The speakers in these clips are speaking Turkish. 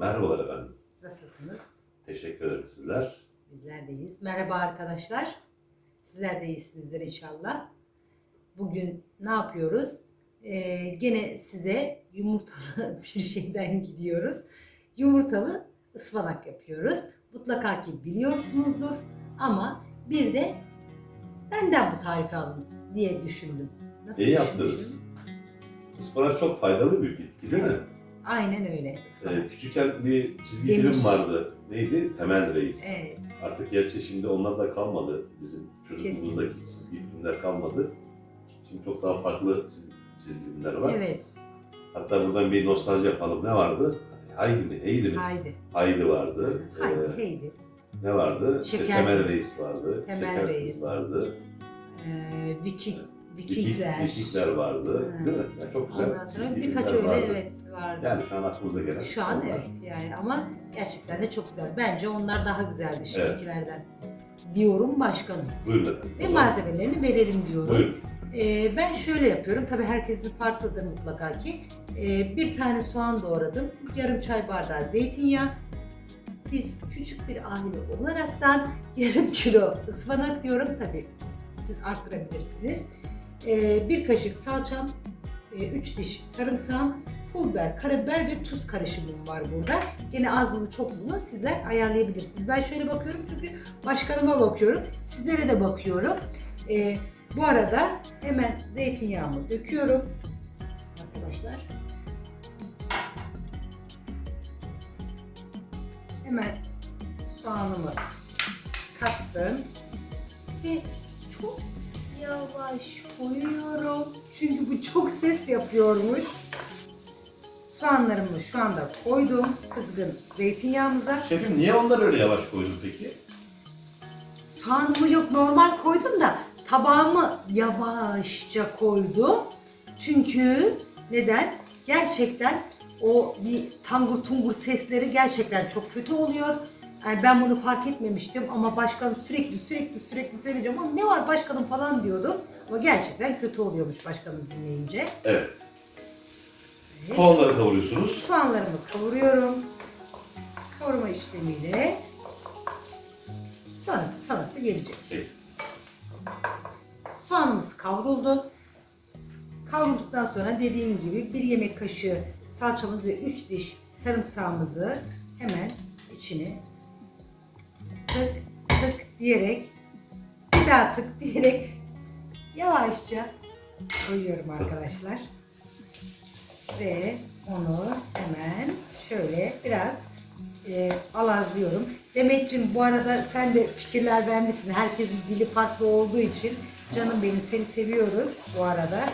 Merhabalar efendim. Nasılsınız? Teşekkür ederim sizler. Bizler de iyiyiz. Merhaba arkadaşlar. Sizler de iyisinizdir inşallah. Bugün ne yapıyoruz? Ee, gene size yumurtalı bir şeyden gidiyoruz. Yumurtalı ıspanak yapıyoruz. Mutlaka ki biliyorsunuzdur ama bir de benden bu tarifi alın diye düşündüm. Nasıl İyi düşünmüşüm? yaptınız. Ispanak çok faydalı bir bitki değil mi? Aynen öyle. Ee, küçükken bir çizgi Demiş. film vardı. Neydi? Temel Reis. Evet. Artık gerçi şimdi onlar da kalmadı. Bizim çocukluğumuzdaki çizgi filmler kalmadı. Şimdi çok daha farklı çizgi, çizgi filmler var. Evet. Hatta buradan bir nostalji yapalım. Ne vardı? Haydi mi? Heydi mi? Haydi. Haydi vardı. Haydi. Ee, Heydi. ne vardı? İşte Şeker Temel. Reis vardı. Temel Şeker Reis. Kız vardı. Ee, Viking- Vikingler. Vikingler vardı. Ha. Değil mi? Yani çok güzel Ondan sonra birkaç öyle vardı. evet vardı. Yani şu an aklımıza gelen. Şu an onlar. evet yani ama gerçekten de çok güzel. Bence onlar daha güzeldi şimdikilerden. Diyorum başkanım. Buyurun efendim. Ve O zaman malzemelerini verelim diyorum. Buyurun. Ee, ben şöyle yapıyorum. Tabii herkesin farklıdır mutlaka ki. Ee, bir tane soğan doğradım. Yarım çay bardağı zeytinyağı. Biz küçük bir aile olaraktan yarım kilo ıspanak diyorum. Tabii siz arttırabilirsiniz. Ee, bir kaşık salçam, e, üç diş sarımsağım, pul biber, karabiber ve tuz karışımım var burada. Gene azlığı çokluğunu sizler ayarlayabilirsiniz. Ben şöyle bakıyorum çünkü başkanıma bakıyorum. Sizlere de bakıyorum. Ee, bu arada hemen zeytinyağımı döküyorum. Arkadaşlar. Hemen soğanımı kattım. Ve çok yavaş koyuyorum. Çünkü bu çok ses yapıyormuş. Soğanlarımı şu anda koydum kızgın zeytinyağımıza. Şefim niye onları öyle yavaş koydun peki? Soğanımı yok normal koydum da tabağımı yavaşça koydum. Çünkü neden? Gerçekten o bir tangur tungur sesleri gerçekten çok kötü oluyor. Yani ben bunu fark etmemiştim ama başkan sürekli sürekli sürekli söyleyeceğim ama ne var başkanım falan diyordum. Ama gerçekten kötü oluyormuş başkanım dinleyince. Evet. Evet. Soğanları kavuruyorsunuz. Soğanlarımı kavuruyorum. Kavurma işlemiyle sonrası sonrası gelecek. Peki. Soğanımız kavruldu. Kavrulduktan sonra dediğim gibi bir yemek kaşığı salçamız ve 3 diş sarımsağımızı hemen içine tık tık diyerek bir daha tık diyerek yavaşça koyuyorum arkadaşlar. Ve onu hemen şöyle biraz e, alazlıyorum. Demetciğim bu arada sen de fikirler vermişsin. Herkesin dili farklı olduğu için canım benim seni seviyoruz bu arada.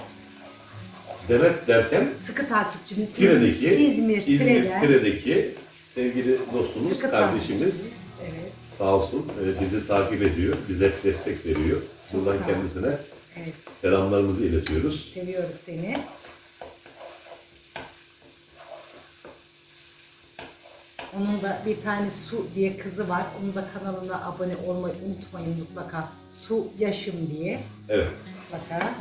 Demet derken Sıkı takipçimiz. Tire'deki, İzmir, İzmir Tire'den. Tire'deki sevgili dostumuz, Sıkı kardeşimiz takipçimiz. Evet, sağ olsun e, bizi takip ediyor, bize destek veriyor. Buradan Sağ ol. kendisine evet. selamlarımızı iletiyoruz. Seviyoruz seni. Onun da bir tane Su diye kızı var. Onun da kanalına abone olmayı unutmayın mutlaka. Su Yaşım diye Evet. mutlaka.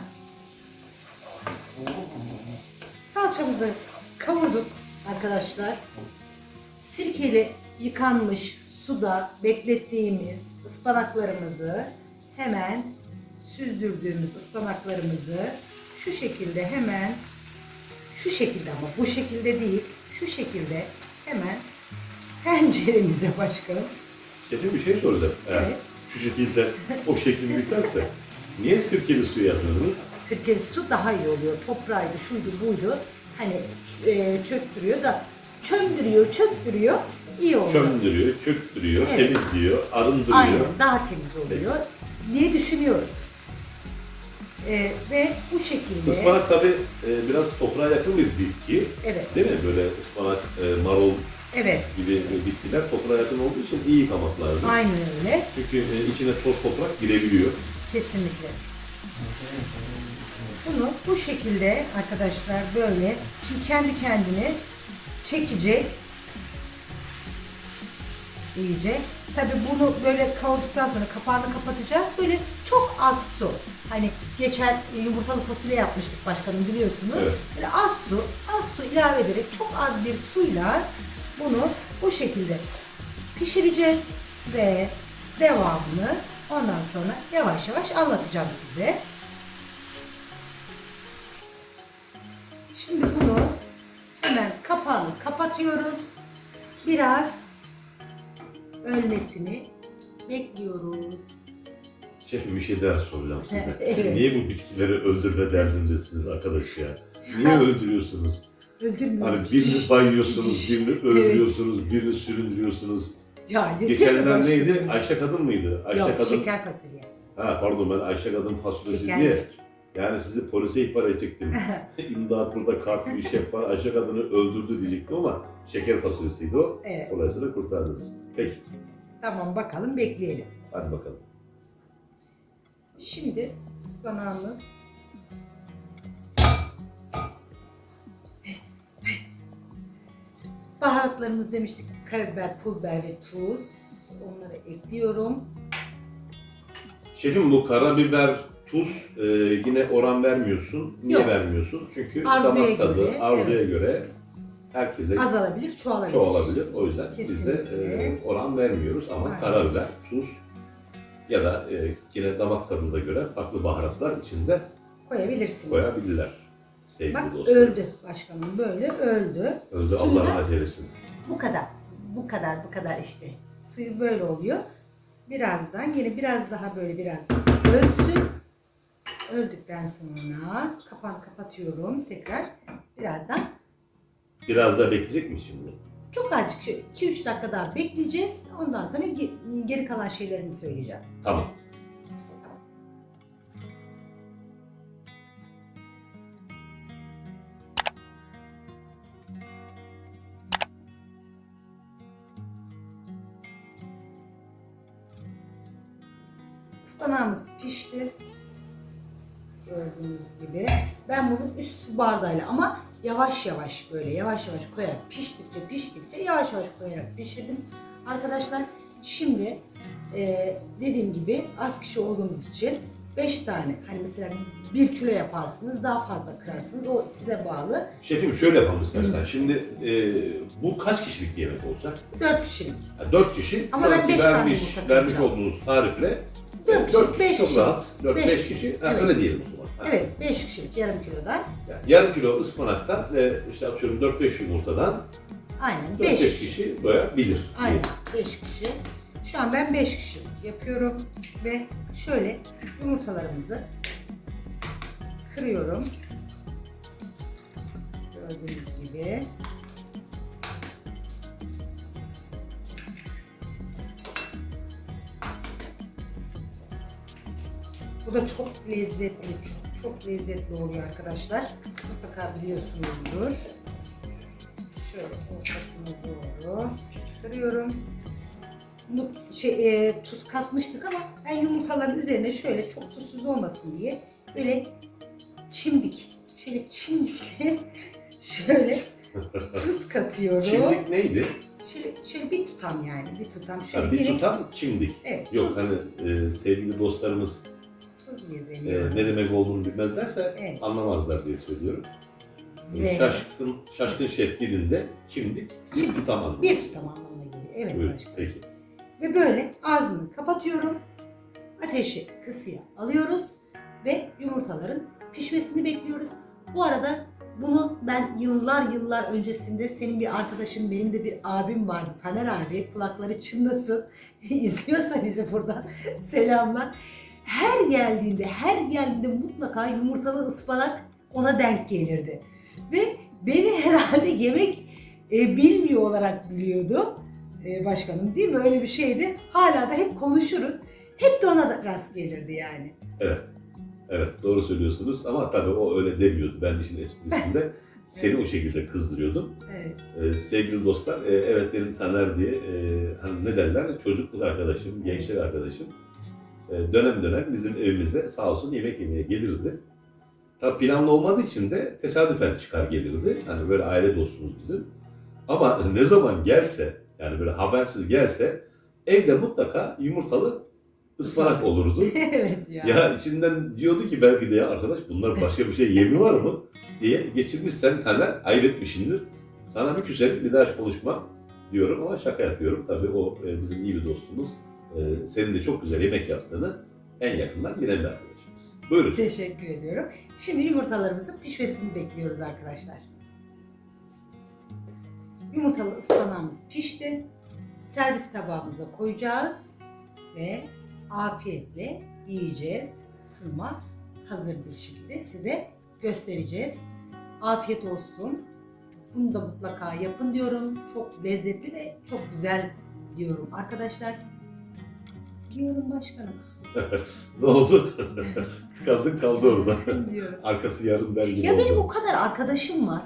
Salçamızı kavurduk arkadaşlar. Sirkeli yıkanmış suda beklettiğimiz ıspanaklarımızı hemen süzdürdüğümüz ıspanaklarımızı şu şekilde hemen şu şekilde ama bu şekilde değil şu şekilde hemen tenceremize başkanım. Şefim bir şey soracağım. Eğer Evet. şu şekilde o şekilde biterse niye sirkeli su yapıyorsunuz? Sirkeli su daha iyi oluyor. Toprağıydı, şuydu, buydu. Hani e, çöktürüyor da çömdürüyor, çöktürüyor. İyi oluyor. Çömdürüyor, çöktürüyor, Evet. temizliyor, arındırıyor. Aynen daha temiz oluyor diye düşünüyoruz. Ee, ve bu şekilde Ispanak tabi biraz toprağa yakın bir bitki. evet Değil mi? Böyle ıspanak, e, marul evet gibi bitkiler toprağa yakın olduğu için iyi yıkamak lazım. aynen öyle Çünkü e, içine toz toprak girebiliyor. kesinlikle. Bunu bu şekilde arkadaşlar böyle kendi kendine çekecek iyice. Tabi bunu böyle kavurduktan sonra kapağını kapatacağız. Böyle çok az su. Hani geçen yumurtalı fasulye yapmıştık başkanım biliyorsunuz. Evet. Böyle az su, az su ilave ederek çok az bir suyla bunu bu şekilde pişireceğiz ve devamını ondan sonra yavaş yavaş anlatacağım size. Şimdi bunu hemen kapağını kapatıyoruz. Biraz ölmesini bekliyoruz. Şefim bir şey daha soracağım size. Evet. Siz niye bu bitkileri öldürme derdindesiniz arkadaş ya? Niye öldürüyorsunuz? Öldürmüyorum. Hani birini bayıyorsunuz, birini öldürüyorsunuz, birini süründürüyorsunuz. Ya, yeter Geçenler başka neydi? Ayşe Kadın mıydı? Ayşe Yok, Kadın. şeker fasulye. Ha pardon ben Ayşe Kadın fasulyesi diye. Şekercik. Yani sizi polise ihbar edecektim. İmdat burada katil bir şef var. Ayşe Kadın'ı öldürdü diyecektim ama şeker fasulyesiydi o. evet. Dolayısıyla kurtardınız. Peki Tamam bakalım bekleyelim. hadi bakalım. Şimdi ıspanağımız Baharatlarımız demiştik karabiber, pul biber ve tuz. Onları ekliyorum. Şefim bu karabiber, tuz e, yine oran vermiyorsun. Niye Yok. vermiyorsun? Çünkü Arzuya damak tadı, göre, arzuya evet. göre herkese Azalabilir, çoğalabilir. çoğalabilir. O yüzden biz de e, oran vermiyoruz ama Aynen. karabiber, tuz ya da e, yine damak tadınıza göre farklı baharatlar içinde Koyabilirsiniz. koyabilirler. Sevgili Bak dostlar. öldü başkanım böyle öldü. Öldü Suyla- Allah rahmet eylesin. Bu kadar. Bu kadar, bu kadar işte. Suyu böyle oluyor. Birazdan yine biraz daha böyle biraz ölsün. Öldükten sonra kapağını kapatıyorum tekrar. Birazdan Biraz daha bekleyecek mi şimdi? çok azıcık 2-3 dakika daha bekleyeceğiz. Ondan sonra ge- geri kalan şeylerini söyleyeceğim. Tamam. Su bardağıyla ama yavaş yavaş böyle yavaş yavaş koyarak piştikçe piştikçe yavaş yavaş koyarak pişirdim. Arkadaşlar şimdi e, dediğim gibi az kişi olduğumuz için 5 tane hani mesela 1 kilo yaparsınız daha fazla kırarsınız o size bağlı. Şefim şöyle yapalım istersen. Şimdi e, bu kaç kişilik bir yemek olacak? 4 kişilik. Yani 4 kişi. Ama ben beş tane vermiş, yumurta vermiş kıracağım. olduğunuz tarifle 4 dört 5 çok kişilik. rahat. 4-5 Beş kişi. Ha, Evet. Öyle diyelim. Evet 5 kişilik yarım kilodan. Yani yarım kilo ıspanaktan ve işte atıyorum 4-5 yumurtadan Aynen 4-5 5 kişi, doyabilir. Aynen 5 kişi. Şu an ben 5 kişilik yapıyorum ve şöyle yumurtalarımızı kırıyorum. Gördüğünüz gibi. Bu da çok lezzetli, çok çok lezzetli oluyor arkadaşlar. Mutlaka biliyorsunuzdur. Şöyle ortasına doğru kırıyorum. Şey, e, tuz katmıştık ama ben yumurtaların üzerine şöyle çok tuzsuz olmasın diye böyle çimdik. Şöyle çimdikle şöyle tuz katıyorum. Çimdik neydi? Şöyle, şöyle bir tutam yani bir tutam. Şöyle Ha, bir yine- tutam çimdik. Evet, Yok hani e, sevgili dostlarımız e, ne demek olduğunu bilmezlerse Evet. anlamazlar diye söylüyorum. E, Ve Şaşkın, şaşkın şef dilinde çimdik bir tutam anlamı. bir tutam anlamına geliyor. Evet Buyurun, başkanım. peki. Ve böyle ağzını kapatıyorum. Ateşi kısıya alıyoruz ve yumurtaların pişmesini bekliyoruz. Bu arada bunu ben yıllar yıllar öncesinde senin bir arkadaşın, benim de bir abim vardı. Taner abi kulakları çınlasın. İzliyorsa bizi buradan selamlar. Her geldiğinde, her geldiğinde mutlaka yumurtalı ıspanak ona denk gelirdi. Ve beni herhalde yemek e, bilmiyor olarak biliyordu e, başkanım değil mi? Öyle bir şeydi. Hala da hep konuşuruz. Hep de ona da rast gelirdi yani. Evet. Evet doğru söylüyorsunuz ama tabii o öyle demiyordu. Ben işin esprisinde seni o şekilde kızdırıyordum. Evet. Ee, sevgili dostlar, e, evet benim Taner diye e, hani ne derler çocukluk arkadaşım, gençlik arkadaşım. E, dönem dönem bizim evimize sağ olsun yemek yemeye gelirdi. Tabii planlı olmadığı için de tesadüfen çıkar gelirdi. Hani böyle aile dostumuz bizim. Ama ne zaman gelse yani böyle habersiz gelse evde mutlaka yumurtalı ıspanak olurdu. evet ya. Ya içinden diyordu ki belki de ya arkadaş bunlar başka bir şey yemiyorlar mı diye geçirmişsen taner ayıretmişindir. Sana bir küserim bir daha konuşmam diyorum ama şaka yapıyorum. Tabii o e, bizim iyi bir dostumuz. E, senin de çok güzel yemek yaptığını en yakından bilen bir arkadaşımız. Buyurun. Teşekkür ediyorum. Şimdi yumurtalarımızın pişmesini bekliyoruz arkadaşlar. Yumurtalı ıspanağımız pişti. Servis tabağımıza koyacağız ve afiyetle yiyeceğiz. Sunuma hazır bir şekilde size göstereceğiz. Afiyet olsun. Bunu da mutlaka yapın diyorum. Çok lezzetli ve çok güzel diyorum arkadaşlar. Diyorum başkanım. Ne oldu? Tıkandık kaldı orada. diyorum. Arkası yarım der gibi Ya benim o kadar arkadaşım var.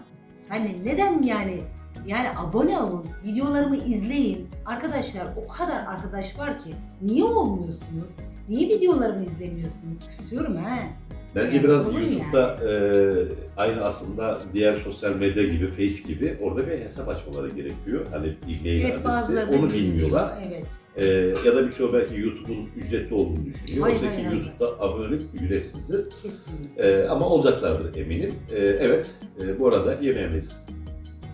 Hani neden yani yani abone olun, videolarımı izleyin. Arkadaşlar o kadar arkadaş var ki niye olmuyorsunuz? Niye videolarımı izlemiyorsunuz? Küsüyorum ha. Bence Yani biraz YouTube'da e, aynı aslında diğer sosyal medya gibi, Face gibi orada bir hesap açmaları gerekiyor. Hani mail Evet adresi, onu bilmiyor. bilmiyorlar. Evet. E, ya da birçoğu belki YouTube'un ücretli olduğunu düşünüyor. Hayır, Oysa ki hayır. YouTube'da abonelik ücretsizdir. Kesinlikle. E, ama olacaklardır eminim. E, evet, e, bu arada yemeğimiz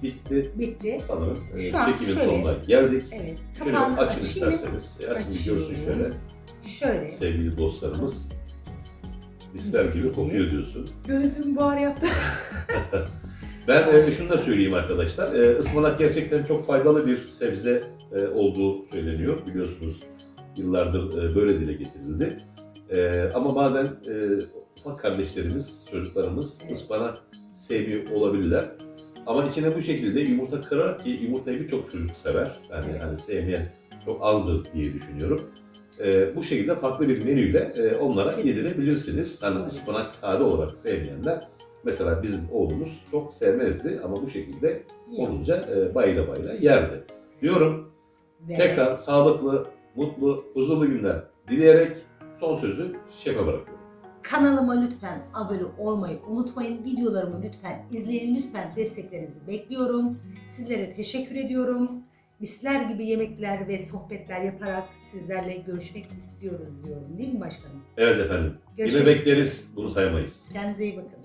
bitti. Bitti. Sanırım e, çekimin şöyle. sonuna geldik. Evet. Şöyle açın isterseniz. E, açın görsün şöyle. Şöyle. Sevgili dostlarımız. Misler gibi kokuyor diyorsun. Gözüm buhar yaptı. Ben e, şunu da söyleyeyim arkadaşlar. E, ıspanak gerçekten çok faydalı bir sebze e, olduğu söyleniyor. Biliyorsunuz yıllardır e, böyle dile getirildi. E, ama bazen e, ufak kardeşlerimiz, çocuklarımız ıspanak sevmiyor olabilirler. Ama içine bu şekilde yumurta kırar ki yumurtayı birçok çocuk sever. Yani hani sevmeyen çok azdır diye düşünüyorum. E, bu şekilde farklı bir menüyle e, onlara yedirebilirsiniz. Evet. ıspanak sade olarak sevmeyenler Mesela bizim oğlumuz çok sevmezdi ama bu şekilde olunca e, bayıla bayıla yerdi. Diyorum Ve tekrar sağlıklı, mutlu, huzurlu günler dileyerek son sözü şefe bırakıyorum. Kanalıma lütfen abone olmayı unutmayın. Videolarımı lütfen izleyin. Lütfen desteklerinizi bekliyorum. Sizlere teşekkür ediyorum. Misler gibi yemekler ve sohbetler yaparak sizlerle görüşmek istiyoruz diyorum. Değil mi başkanım? Evet efendim. Görüşmek Yine bekleriz. Bunu saymayız. Kendinize iyi bakın.